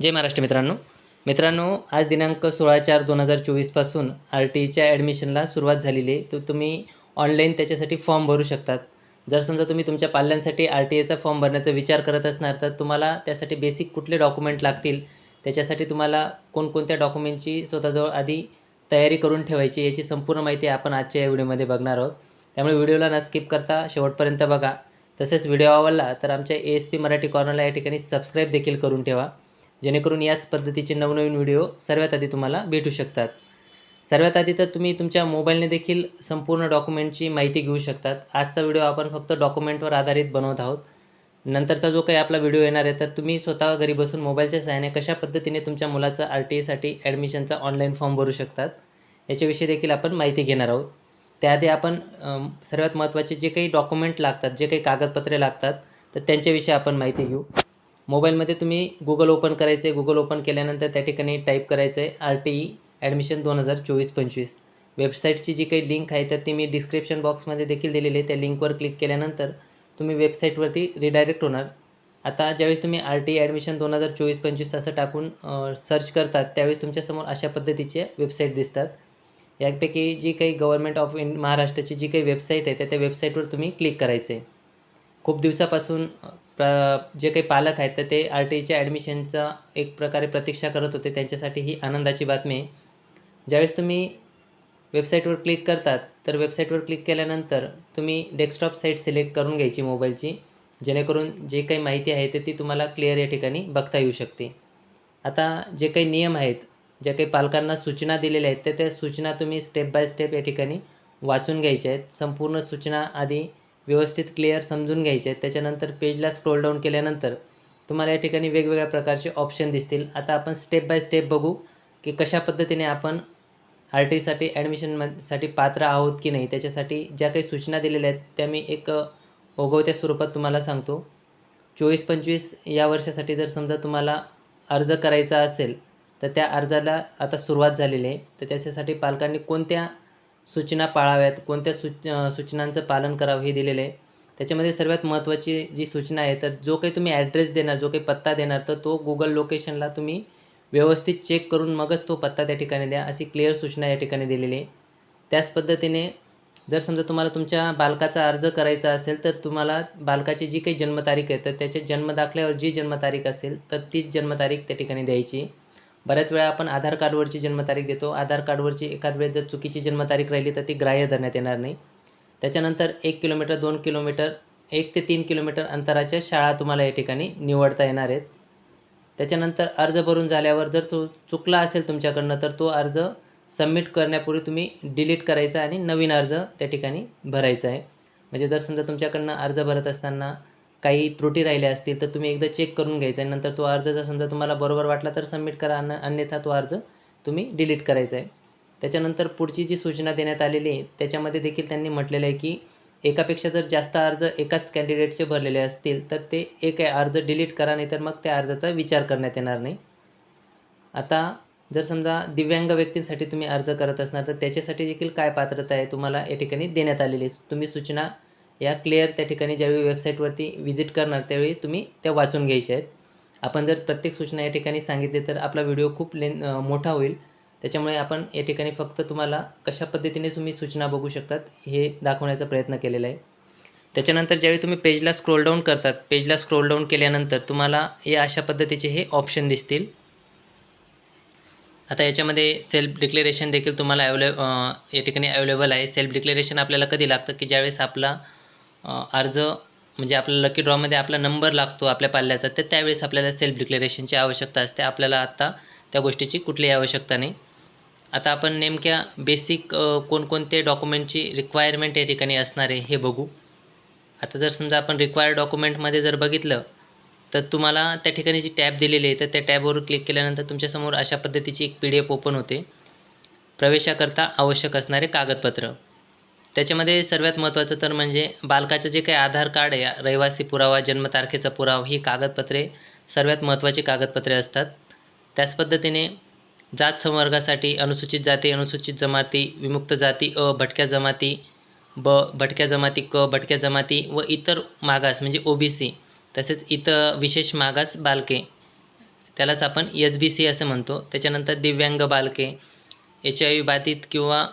जय महाराष्ट्र मित्रांनो. मित्रांनो आज दिनांक सोळा चार दोन हजार चोवीसपासून आर टी ईच्या ॲडमिशनला सुरुवात झालेली आहे. तर तुम्ही ऑनलाईन त्याच्यासाठी फॉर्म भरू शकतात. जर समजा तुम्ही तुमच्या पाल्यांसाठी आर टी एचा फॉर्म भरण्याचा विचार करत असणार तर तुम्हाला त्यासाठी बेसिक कुठले डॉक्युमेंट लागतील त्याच्यासाठी तुम्हाला कोणकोणत्या डॉक्युमेंटची स्वतःजवळ आधी तयारी करून ठेवायची याची संपूर्ण माहिती आपण आजच्या या व्हिडिओमध्ये बघणार आहोत. त्यामुळे व्हिडिओला न स्किप करता शेवटपर्यंत बघा. तसेच व्हिडिओ आवडला तर आमच्या ए एस पी मराठी कॉर्नरला या ठिकाणी सबस्क्राईब देखील करून ठेवा. जेणेकरून याच पद्धतीचे नवनवीन व्हिडिओ सर्वात आधी तुम्हाला भेटू शकतात. सर्वात आधी तर तुम्ही तुमच्या मोबाईलने देखील संपूर्ण डॉक्युमेंटची माहिती घेऊ शकतात. आजचा व्हिडिओ आपण फक्त डॉक्युमेंटवर आधारित बनवत आहोत. नंतरचा जो काही आपला व्हिडिओ येणार आहे तर तुम्ही स्वतः घरी बसून मोबाईलच्या सहाय्याने कशा पद्धतीने तुमच्या मुलाचा आर टी एसाठी ॲडमिशनचा ऑनलाईन फॉर्म भरू शकतात याच्याविषयी देखील आपण माहिती घेणार आहोत. त्याआधी आपण सर्वात महत्त्वाचे जे काही डॉक्युमेंट लागतात जे काही कागदपत्रे लागतात तर त्यांच्याविषयी आपण माहिती घेऊ. मोबाईलमध्ये तुम्ही गुगल ओपन करायचं आहे गुगल ओपन केल्यानंतर त्या ठिकाणी टाईप करायचं आहे आर टी ई ॲडमिशन दोन हजार चोवीस पंचवीस. वेबसाईटची जी काही लिंक आहे तर ती मी डिस्क्रिप्शन बॉक्समध्ये देखील दिलेली आहे. त्या लिंकवर क्लिक केल्यानंतर तुम्ही वेबसाईटवरती रिडायरेक्ट होणार. आता ज्यावेळेस तुम्ही आर टी ॲडमिशन दोन हजार चोवीस पंचवीस असं टाकून सर्च करतात त्यावेळेस तुमच्यासमोर अशा पद्धतीचे वेबसाईट दिसतात. यापैकी जी काही गव्हर्नमेंट ऑफ इंड महाराष्ट्राची जी काही वेबसाईट आहे त्या त्या वेबसाईटवर तुम्ही क्लिक करायचं आहे खूप दिवसापासून प्र जे काही पालक आहेत तर ते आर टी ईच्या ॲडमिशनचा एक प्रकारे प्रतीक्षा करत होते. त्यांच्यासाठी ही आनंदाची बातमी आहे. ज्यावेळेस तुम्ही वेबसाईटवर क्लिक करतात तर वेबसाईटवर क्लिक केल्यानंतर तुम्ही डेस्कटॉप साईट सिलेक्ट करून घ्यायची मोबाईलची जेणेकरून जे काही माहिती आहे तर ती तुम्हाला क्लिअर या ठिकाणी बघता येऊ शकते. आता जे काही नियम आहेत ज्या काही पालकांना सूचना दिलेल्या आहेत तर त्या सूचना तुम्ही स्टेप बाय स्टेप या ठिकाणी वाचून घ्यायच्या आहेत. संपूर्ण सूचना आधी व्यवस्थित क्लिअर समजून घ्यायचे. आहेत त्याच्यानंतर पेजला स्क्रोल डाऊन केल्यानंतर तुम्हाला या ठिकाणी वेगवेगळ्या प्रकारचे ऑप्शन दिसतील. आता आपण स्टेप बाय स्टेप बघू की कशा पद्धतीने आपण आर टीसाठी ॲडमिशनसाठी पात्र आहोत की नाही. त्याच्यासाठी ज्या काही सूचना दिलेल्या आहेत त्या मी एक ओघवत्या स्वरूपात तुम्हाला सांगतो. चोवीस पंचवीस या वर्षासाठी जर समजा तुम्हाला अर्ज करायचा असेल तर त्या अर्जाला आता सुरुवात झालेली आहे. तर त्याच्यासाठी पालकांनी कोणत्या सूचना पाळाव्यात कोणत्या सूच सूचनांचं पालन करावं हे दिलेलं आहे. त्याच्यामध्ये सर्वात महत्त्वाची जी सूचना आहे तर जो काही तुम्ही ॲड्रेस देणार जो काही पत्ता देणार तर तो गुगल लोकेशनला तुम्ही व्यवस्थित चेक करून मगच तो पत्ता त्या ठिकाणी द्या अशी क्लिअर सूचना या ठिकाणी दिलेली आहे. त्याच पद्धतीने जर समजा तुम्हाला तुमच्या बालकाचा अर्ज करायचा असेल तर तुम्हाला बालकाची जी काही जन्मतारीख आहे तर त्याच्या जन्मदाखल्यावर जी जन्मतारीख असेल तर तीच जन्मतारीख त्या ठिकाणी द्यायची. बऱ्याच वेळा आपण आधार कार्डवरची जन्मतारीख देतो. आधार कार्डवरची एखाद वेळेस जर चुकीची जन्मतारीख राहिली तर ती ग्राह्य धरण्यात येणार नाही. त्याच्यानंतर एक किलोमीटर दोन किलोमीटर एक ते तीन किलोमीटर अंतराच्या शाळा तुम्हाला या ठिकाणी निवडता येणार आहेत. त्याच्यानंतर अर्ज भरून झाल्यावर जर तो चुकला असेल तुमच्याकडनं तर तो अर्ज सबमिट करण्यापूर्वी तुम्ही डिलीट करायचा आणि नवीन अर्ज त्या ठिकाणी भरायचा आहे. म्हणजे जर समजा तुमच्याकडनं अर्ज भरत असताना काही त्रुटी राहिल्या असतील तर तुम्ही एकदा चेक करून घ्यायचा आहे नंतर तो अर्ज जर समजा तुम्हाला बरोबर वाटला तर सबमिट करा अन अन्यथा तो अर्ज तुम्ही डिलीट करायचा आहे. त्याच्यानंतर पुढची जी सूचना देण्यात आलेली आहे त्याच्यामध्ये देखील त्यांनी म्हटलेलं आहे की एकापेक्षा जर जास्त अर्ज एकाच कॅन्डिडेटचे भरलेले असतील तर ते एक अर्ज डिलीट करा नाही तर मग त्या अर्जाचा विचार करण्यात येणार नाही. आता जर समजा दिव्यांग व्यक्तींसाठी तुम्ही अर्ज करत असणार तर त्याच्यासाठी देखील काय पात्रता आहे तुम्हाला या ठिकाणी देण्यात आलेली तुम्ही सूचना या क्लिअर त्या ठिकाणी ज्यावेळी वेबसाईटवरती व्हिजिट करणार त्यावेळी तुम्ही त्या वाचून घ्यायच्या आहेत. आपण जर प्रत्येक सूचना या ठिकाणी सांगितली तर आपला व्हिडिओ खूप लेन मोठा होईल. त्याच्यामुळे आपण या ठिकाणी फक्त तुम्हाला कशा पद्धतीने तुम्ही सूचना बघू शकतात हे दाखवण्याचा प्रयत्न केलेला आहे. त्याच्यानंतर ज्यावेळी तुम्ही पेजला स्क्रोल डाऊन करतात पेजला स्क्रोल डाऊन केल्यानंतर तुम्हाला या अशा पद्धतीचे हे ऑप्शन दिसतील. आता याच्यामध्ये सेल्फ डिक्लेरेशन देखील तुम्हाला अवेले या ठिकाणी अवेलेबल आहे. सेल्फ डिक्लेरेशन आपल्याला कधी लागतं की ज्यावेळेस आपला अर्ज म्हणजे आपला लकी ड्रॉमध्ये आपला नंबर लागतो आपल्या पाल्याचा तर त्यावेळेस आपल्याला सेल्फ डिक्लेरेशनची आवश्यकता असते. आपल्याला आत्ता त्या गोष्टीची कुठलीही आवश्यकता नाही. आता आपण नेमक्या बेसिक कोणकोणते डॉक्युमेंटची रिक्वायरमेंट या ठिकाणी असणार आहे हे बघू. आता जर समजा आपण रिक्वायर्ड डॉक्युमेंटमध्ये जर बघितलं तर तुम्हाला त्या ठिकाणी जी टॅब दिलेली आहे तर त्या टॅबवर क्लिक केल्यानंतर तुमच्यासमोर अशा पद्धतीची एक पी डी एफ ओपन होते. प्रवेशाकरता आवश्यक असणारे कागदपत्र. त्याच्यामध्ये सर्वात महत्त्वाचं तर म्हणजे बालकाचं जे काही आधार कार्ड आहे रहिवासी पुरावा जन्मतारखेचा पुरावा ही कागदपत्रे सर्वात महत्त्वाची कागदपत्रे असतात. त्याच पद्धतीने जात संवर्गासाठी अनुसूचित जाती अनुसूचित जमाती विमुक्त जाती अ भटक्या जमाती ब भटक्या जमाती क भटक्या जमाती व इतर मागास म्हणजे ओ बी सी तसेच इतर विशेष मागास बालके. त्यालाच आपण एच बी सी असं म्हणतो. त्याच्यानंतर दिव्यांग बालके एच आय व्ही बाधित किंवा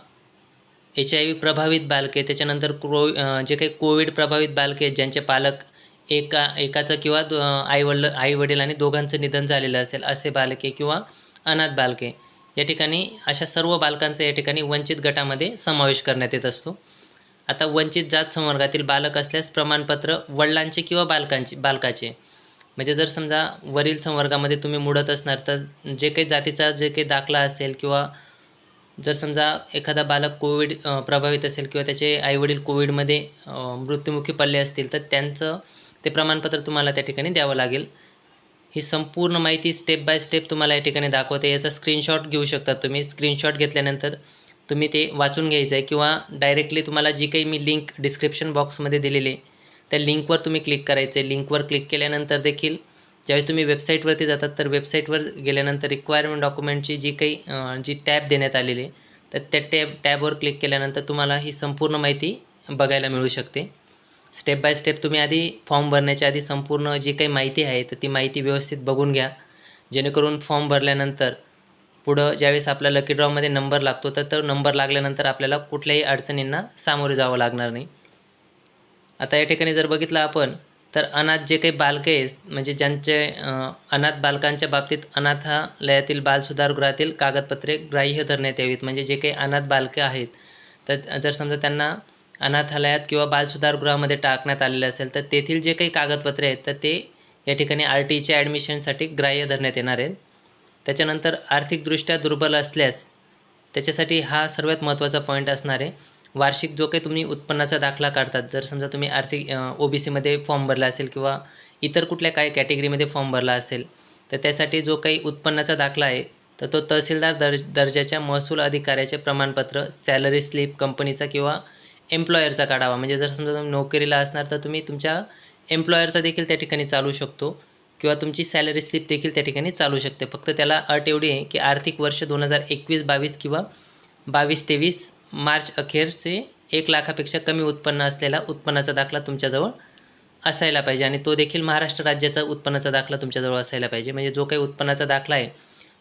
एच आय व्ही प्रभावित बालके त्याच्यानंतर क्रो जे काही कोविड प्रभावित बालके आहेत ज्यांचे पालक एका एकाचं किंवा दो आईवडील आईवडील आणि दोघांचं निधन झालेलं असेल असे बालके किंवा अनाथ बालके या ठिकाणी अशा सर्व बालकांचा या ठिकाणी वंचित गटामध्ये समावेश करण्यात येत असतो. आता वंचित जात संवर्गातील बालक असल्यास प्रमाणपत्र वडिलांचे किंवा बालकांचे बालकाचे. म्हणजे जर समजा वरील संवर्गामध्ये तुम्ही मुडत असणार तर जे काही जातीचा जे काही दाखला असेल किंवा जर समजा एखादा बालक कोविड प्रभावित असेल किंवा त्याचे आईवडील कोविडमध्ये मृत्युमुखी पडले असतील तर त्यांचं ते प्रमाणपत्र तुम्हाला त्या ठिकाणी द्यावं लागेल. ही संपूर्ण माहिती स्टेप बाय स्टेप तुम्हाला या ठिकाणी दाखवते. याचा स्क्रीनशॉट घेऊ शकता तुम्ही. स्क्रीनशॉट घेतल्यानंतर तुम्ही ते वाचून घ्यायचं आहे किंवा डायरेक्टली तुम्हाला जी काही मी लिंक डिस्क्रिप्शन बॉक्समध्ये दिलेली त्या लिंकवर तुम्ही क्लिक करायचं आहे लिंकवर क्लिक केल्यानंतर देखील ज्यावेळी तुम्ही वेबसाईटवरती जातात तर वेबसाईटवर गेल्यानंतर रिक्वायरमेंट डॉक्युमेंटची जी काही जी टॅब देण्यात आलेली आहे तर त्या टॅब टॅबवर क्लिक केल्यानंतर तुम्हाला ही संपूर्ण माहिती बघायला मिळू शकते. स्टेप बाय स्टेप तुम्ही आधी फॉर्म भरण्याच्या आधी संपूर्ण जी काही माहिती आहे तर ती माहिती व्यवस्थित बघून घ्या. जेणेकरून फॉर्म भरल्यानंतर पुढं ज्यावेळेस आपला लकी ड्रॉमध्ये नंबर लागतो तर तो नंबर लागल्यानंतर आपल्याला कुठल्याही अडचणींना सामोरे जावं लागणार नाही. आता या ठिकाणी जर बघितलं आपण तर अनाथ जे काही बालके आहेत म्हणजे ज्यांचे अनाथ बालकांच्या बाबतीत अनाथालयातील बालसुधारगृहातील कागदपत्रे ग्राह्य धरण्यात यावीत. म्हणजे जे काही अनाथ बालके आहेत तर जर समजा त्यांना अनाथालयात किंवा बालसुधारगृहामध्ये टाकण्यात आलेले असेल तर तेथील जे काही कागदपत्रे आहेत तर ते या ठिकाणी आर टीच्या ॲडमिशनसाठी ग्राह्य धरण्यात येणार आहेत. त्याच्यानंतर आर्थिकदृष्ट्या दुर्बल असल्यास त्याच्यासाठी हा सर्वात महत्त्वाचा पॉईंट असणार आहे. वार्षिक जो काही तुम्ही उत्पन्नाचा दाखला काढतात जर समजा तुम्ही आर्थिक ओ बी सीमध्ये फॉर्म भरला असेल किंवा इतर कुठल्या काही कॅटेगरीमध्ये फॉर्म भरला असेल तर त्यासाठी जो काही उत्पन्नाचा दाखला आहे तर तो तहसीलदार दर दर्जाच्या महसूल अधिकाऱ्याचे प्रमाणपत्र सॅलरी स्लिप कंपनीचा किंवा एम्प्लॉयरचा काढावा. म्हणजे जर समजा तुम्ही नोकरीला असणार तर तुम्ही तुमच्या एम्प्लॉयरचा देखील त्या ठिकाणी चालू शकतो किंवा तुमची सॅलरी स्लिप देखील त्या ठिकाणी चालू शकते. फक्त त्याला अट एवढी आहे की आर्थिक वर्ष दोन हजार एकवीस बावीस किंवा बावीस तेवीस मार्च अखेरचे एक लाखापेक्षा कमी उत्पन्न असलेला उत्पन्नाचा दाखला तुमच्याजवळ असायला पाहिजे आणि तो देखील महाराष्ट्र राज्याचा उत्पन्नाचा दाखला तुमच्याजवळ असायला पाहिजे. म्हणजे जो काही उत्पन्नाचा दाखला आहे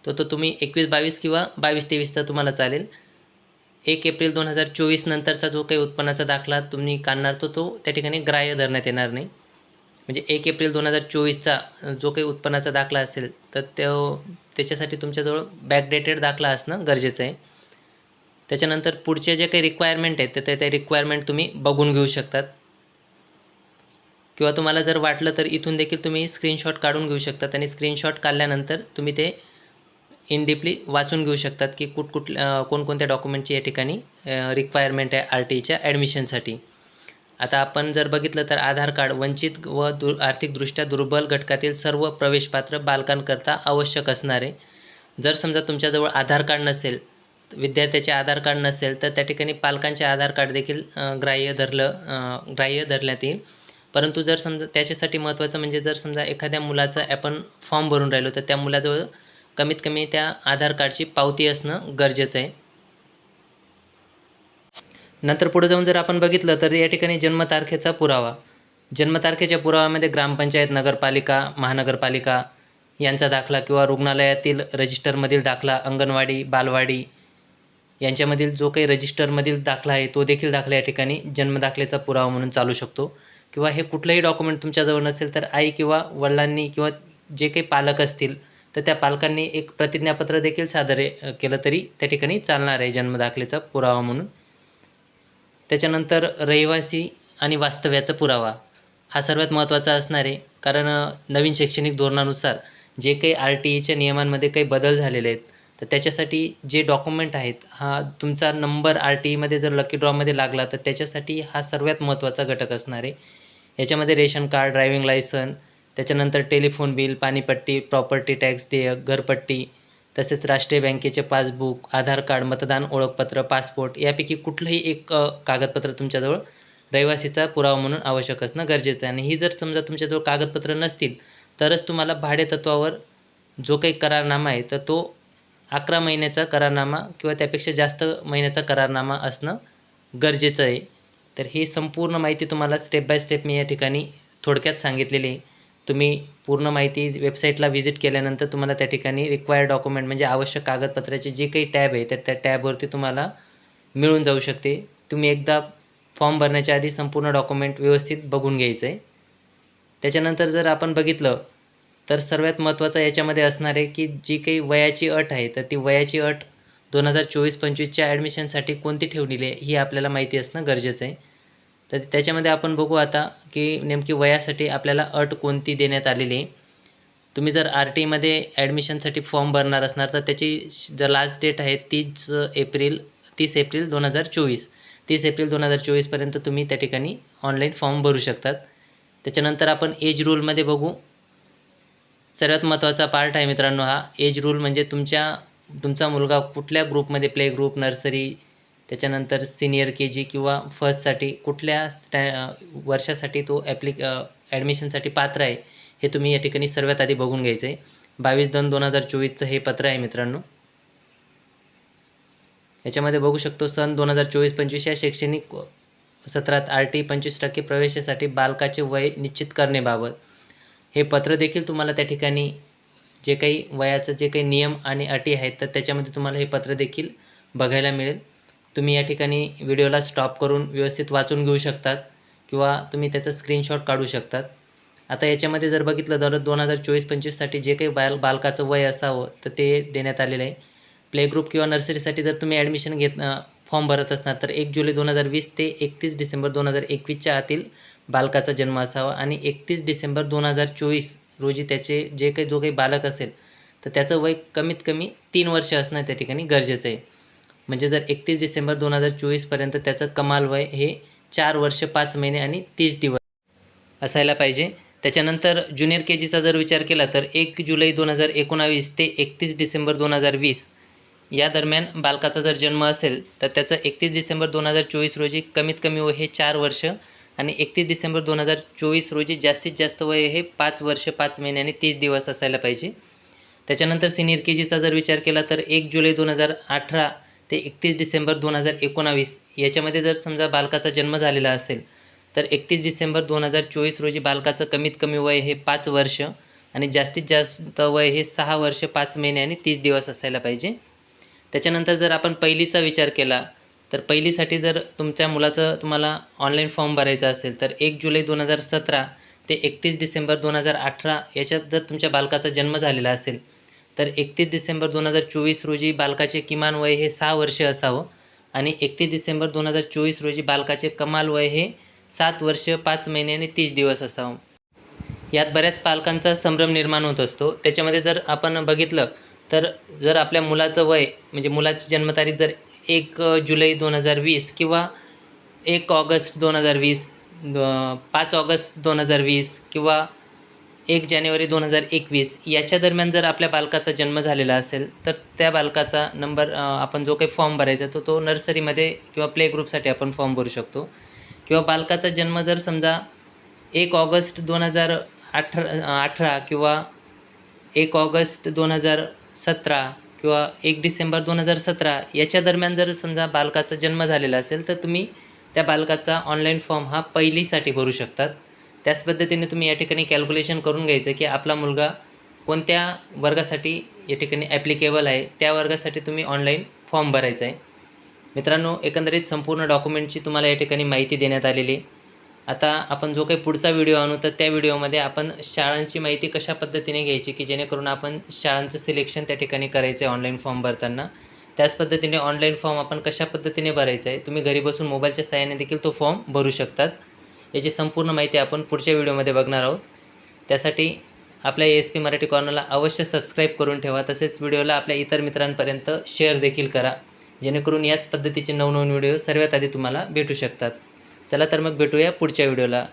तो तो तुम्ही एकवीस बावीस किंवा बावीस तेवीसचा तुम्हाला चालेल. एक एप्रिल दोन हजार चोवीस नंतरचा जो काही उत्पन्नाचा दाखला तुम्ही काढणार तो तो त्या ठिकाणी ग्राह्य धरण्यात येणार नाही. म्हणजे एक एप्रिल दोन हजार चोवीसचा जो काही उत्पन्नाचा दाखला असेल तर तो त्याच्यासाठी तुमच्याजवळ बॅकडेटेड दाखला असणं गरजेचं आहे. त्याच्यानंतर पुढचे जे काही रिक्वायरमेंट आहेत तर ते रिक्वायरमेंट तुम्ही बघून घेऊ शकतात. किंवा तुम्हाला जर वाटलं तर इथून देखील तुम्ही स्क्रीनशॉट काढून घेऊ शकतात आणि स्क्रीनशॉट काढल्यानंतर तुम्ही ते इनडीपली वाचून घेऊ शकतात की कुठकुठल्या कोणकोणत्या डॉक्युमेंटची या ठिकाणी रिक्वायरमेंट आहे आर टीच्या ॲडमिशनसाठी आता आपण जर बघितलं तर आधार कार्ड वंचित व दु आर्थिकदृष्ट्या दुर्बल घटकातील सर्व प्रवेशपात्र बालकांकरता आवश्यक असणारे. जर समजा तुमच्याजवळ आधार कार्ड नसेल विद्यार्थ्याचे आधार कार्ड नसेल तर त्या ठिकाणी पालकांचे आधार कार्ड देखील ग्राह्य धरलं ग्राह्य धरण्यात येईल. परंतु जर समजा त्याच्यासाठी महत्त्वाचं म्हणजे जर समजा एखाद्या मुलाचा आपण फॉर्म भरून राहिलो तर त्या मुलाजवळ कमीत कमी त्या आधार कार्डची पावती असणं गरजेचं आहे. नंतर पुढे जाऊन जर आपण बघितलं तर या ठिकाणी जन्मतारखेचा पुरावा. जन्मतारखेच्या पुराव्यामध्ये ग्रामपंचायत नगरपालिका महानगरपालिका यांचा दाखला किंवा रुग्णालयातील रजिस्टरमधील दाखला अंगणवाडी बालवाडी यांच्यामधील जो काही रजिस्टरमधील दाखला आहे तो देखील दाखला या ठिकाणी जन्मदाखल्याचा पुरावा म्हणून चालू शकतो. किंवा हे कुठलंही डॉक्युमेंट तुमच्याजवळ नसेल तर आई किंवा वडिलांनी किंवा जे काही पालक असतील तर त्या पालकांनी एक प्रतिज्ञापत्र देखील सादर केलं तरी त्या ठिकाणी चालणार आहे जन्मदाखलेचा पुरावा म्हणून. त्याच्यानंतर रहिवासी आणि वास्तव्याचा पुरावा हा सर्वात महत्त्वाचा असणार आहे. कारण नवीन शैक्षणिक धोरणानुसार जे काही आर टी ईच्या नियमांमध्ये काही बदल झालेले आहेत तर त्याच्यासाठी जे डॉक्युमेंट आहेत हा तुमचा नंबर आर टी ईमध्ये जर लकी ड्रॉमध्ये लागला तर त्याच्यासाठी हा सर्वात महत्त्वाचा घटक असणार आहे. याच्यामध्ये रेशन कार्ड ड्रायव्हिंग लायसन त्याच्यानंतर टेलिफोन बिल पाणीपट्टी प्रॉपर्टी टॅक्स देयक घरपट्टी तसेच राष्ट्रीय बँकेचे पासबुक आधार कार्ड मतदान ओळखपत्र पासपोर्ट यापैकी कुठलंही एक कागदपत्र तुमच्याजवळ रहिवासीचा पुरावा म्हणून आवश्यक असणं गरजेचं आहे. आणि ही जर समजा तुमच्याजवळ कागदपत्र नसतील तरच तुम्हाला भाडेतत्वावर जो काही करारनामा आहे तर तो अकरा महिन्याचा करारनामा किंवा त्यापेक्षा जास्त महिन्याचा करारनामा असणं गरजेचं आहे. तर ही संपूर्ण माहिती तुम्हाला स्टेप बाय स्टेप मी या ठिकाणी थोडक्यात सांगितलेली आहे. तुम्ही पूर्ण माहिती वेबसाईटला व्हिजिट केल्यानंतर तुम्हाला त्या ठिकाणी रिक्वायर्ड डॉक्युमेंट म्हणजे आवश्यक कागदपत्राचे जे काही टॅब आहे तर त्या टॅबवरती तुम्हाला मिळून जाऊ शकते. तुम्ही एकदा फॉर्म भरण्याच्या आधी संपूर्ण डॉक्युमेंट व्यवस्थित बघून घ्यायचं आहे त्याच्यानंतर जर आपण बघितलं तर सर्वात महत्त्वाचं याच्यामध्ये असणार आहे की जी काही वयाची अट आहे तर ती वयाची अट दोन हजार चोवीस पंचवीसच्या ॲडमिशनसाठी कोणती ठेवलेली आहे ही आपल्याला माहिती असणं गरजेचं आहे. तर त्याच्यामध्ये आपण बघू आता की नेमकी वयासाठी आपल्याला अट कोणती देण्यात आलेली आहे. तुम्ही जर आर टीमध्ये ॲडमिशनसाठी फॉर्म भरणार असणार तर त्याची जर लास्ट डेट आहे तीस एप्रिल तीस एप्रिल दोन हजार चोवीस. तीस एप्रिल दोन हजार चोवीसपर्यंत तुम्ही त्या ठिकाणी ऑनलाईन फॉर्म भरू शकतात. त्याच्यानंतर आपण एज रूलमध्ये बघू. सर्वात महत्त्वाचा पार्ट आहे मित्रांनो हा. एज रूल म्हणजे तुमच्या तुमचा मुलगा कुठल्या ग्रुपमध्ये प्ले ग्रुप नर्सरी त्याच्यानंतर सिनियर के जी किंवा फर्स्टसाठी कुठल्या स्टॅ वर्षासाठी तो ॲप्लिक ॲडमिशनसाठी पात्र आहे हे तुम्ही या ठिकाणी सर्वात आधी बघून घ्यायचं आहे बावीस दोन दोन हजार चोवीसचं हे पत्र आहे मित्रांनो. याच्यामध्ये बघू शकतो सन दोन हजार चोवीस पंचवीस या शैक्षणिक सत्रात आर टी पंचवीस टक्के प्रवेशासाठी बालकाचे वय निश्चित करणेबाबत हे पत्र देखील तुम्हाला त्या ठिकाणी जे काही वयाचं जे काही नियम आणि अटी आहेत तर त्याच्यामध्ये तुम्हाला हे पत्र देखील बघायला मिळेल. तुम्ही या ठिकाणी व्हिडिओला स्टॉप करून व्यवस्थित वाचून घेऊ शकतात किंवा तुम्ही त्याचा स्क्रीनशॉट काढू शकतात. आता याच्यामध्ये जर बघितलं तर दोन हजार चोवीस पंचवीससाठी जे काही बाल बालकाचं वय असावं तर ते देण्यात आलेलं आहे. प्ले ग्रुप किंवा नर्सरीसाठी जर तुम्ही ॲडमिशन घेत फॉर्म भरत असणार तर एक जुलै दोन हजार वीस ते एकतीस डिसेंबर दोन हजार एकवीसच्या आतील बालकाचा जन्म असावा आणि एकतीस डिसेंबर दोन हजार चोवीस रोजी त्याचे जे काही जो काही बालक असेल तर त्याचं वय कमीत कमी तीन वर्ष असणं त्या ठिकाणी गरजेचं आहे. म्हणजे जर एकतीस डिसेंबर दोन हजार चोवीसपर्यंत त्याचं कमाल वय हे चार वर्ष पाच महिने आणि तीस दिवस असायला पाहिजे. त्याच्यानंतर ज्युनियर के जीचा जर विचार केला तर एक जुलै दोन हजार एकोणावीस ते एकतीस डिसेंबर दोन हजार वीस या दरम्यान बालकाचा जर जन्म असेल तर त्याचं एकतीस डिसेंबर दोन हजार चोवीस रोजी कमीत कमी वय हे चार वर्ष आणि एकतीस डिसेंबर दोन हजार चोवीस रोजी जास्तीत जास्त वय हे पाच वर्ष पाच महिने आणि तीस दिवस असायला पाहिजे. त्याच्यानंतर सिनियर के जीचा जर विचार केला तर एक जुलै दोन हजार अठरा ते एकतीस डिसेंबर दोन हजार एकोणावीस याच्यामध्ये जर समजा बालकाचा जन्म झालेला असेल तर एकतीस डिसेंबर दोन हजार चोवीस रोजी बालकाचं कमीत कमी वय हे पाच वर्ष आणि जास्तीत जास्त वय हे सहा वर्ष पाच महिने आणि तीस दिवस असायला पाहिजे. त्याच्यानंतर जर आपण पहिलीचा विचार केला तर पहिलीसाठी जर तुमच्या मुलाचं तुम्हाला ऑनलाईन फॉर्म भरायचा असेल तर एक जुलै दोन हजार सतरा ते एकतीस डिसेंबर दोन हजार अठरा याच्यात जर तुमच्या बालकाचा जन्म झालेला असेल तर एकतीस डिसेंबर दोन हजार चोवीस रोजी बालकाचे किमान वय हे सहा वर्ष असावं आणि एकतीस डिसेंबर दोन हजार चोवीस रोजी बालकाचे कमाल वय हे सात वर्ष पाच महिने आणि तीस दिवस असावं. यात बऱ्याच पालकांचा संभ्रम निर्माण होत असतो. त्याच्यामध्ये जर आपण बघितलं तर जर आपल्या मुलाचं वय म्हणजे मुलाची जन्मतारीख जर एक जुलै दोन हजार वीस किंवा एक ऑगस्ट दोन हजार वीस पाच ऑगस्ट दोन हजार वीस किंवा एक जानेवारी दोन हजार एकवीस याच्या दरम्यान जर आपल्या बालकाचा जन्म झालेला असेल तर त्या बालकाचा नंबर आपण जो काही फॉर्म भरायचा तो तो नर्सरीमध्ये किंवा प्ले ग्रुपसाठी आपण फॉर्म भरू शकतो. किंवा बालकाचा जन्म जर समजा एक ऑगस्ट दोन हजार अठरा अठरा किंवा एक ऑगस्ट दोन हजार सतरा किंवा एक डिसेंबर दोन हजार सतरा याच्या दरम्यान जर समजा बालकाचा जन्म झालेला असेल तर तुम्ही त्या बालकाचा ऑनलाईन फॉर्म हा पहिलीसाठी भरू शकतात. त्याच पद्धतीने तुम्ही या ठिकाणी कॅल्क्युलेशन करून घ्यायचं की आपला मुलगा कोणत्या वर्गासाठी या ठिकाणी ॲप्लिकेबल आहे त्या वर्गासाठी तुम्ही ऑनलाईन फॉर्म भरायचा आहे. मित्रांनो एकंदरीत संपूर्ण डॉक्युमेंटची तुम्हाला या ठिकाणी माहिती देण्यात आलेली आता आपण जो काही पुढचा व्हिडिओ आणू तर त्या व्हिडिओमध्ये आपण शाळांची माहिती कशा पद्धतीने घ्यायची की जेणेकरून आपण शाळांचं सिलेक्शन त्या ठिकाणी करायचं आहे ऑनलाईन फॉर्म भरताना. त्याच पद्धतीने ऑनलाईन फॉर्म आपण कशा पद्धतीने भरायचा आहे तुम्ही घरी बसून मोबाईलच्या सहाय्याने देखील तो फॉर्म भरू शकतात. याची संपूर्ण माहिती आपण पुढच्या व्हिडिओमध्ये बघणार आहोत. त्यासाठी आपल्या एस पी मराठी कॉर्नरला अवश्य सबस्क्राईब करून ठेवा. तसेच व्हिडिओला आपल्या इतर मित्रांपर्यंत शेअर देखील करा. जेणेकरून याच पद्धतीचे नवनवीन व्हिडिओ सर्वात आधी तुम्हाला भेटू शकतात. चला तर मग भेटूया पुढच्या व्हिडिओला.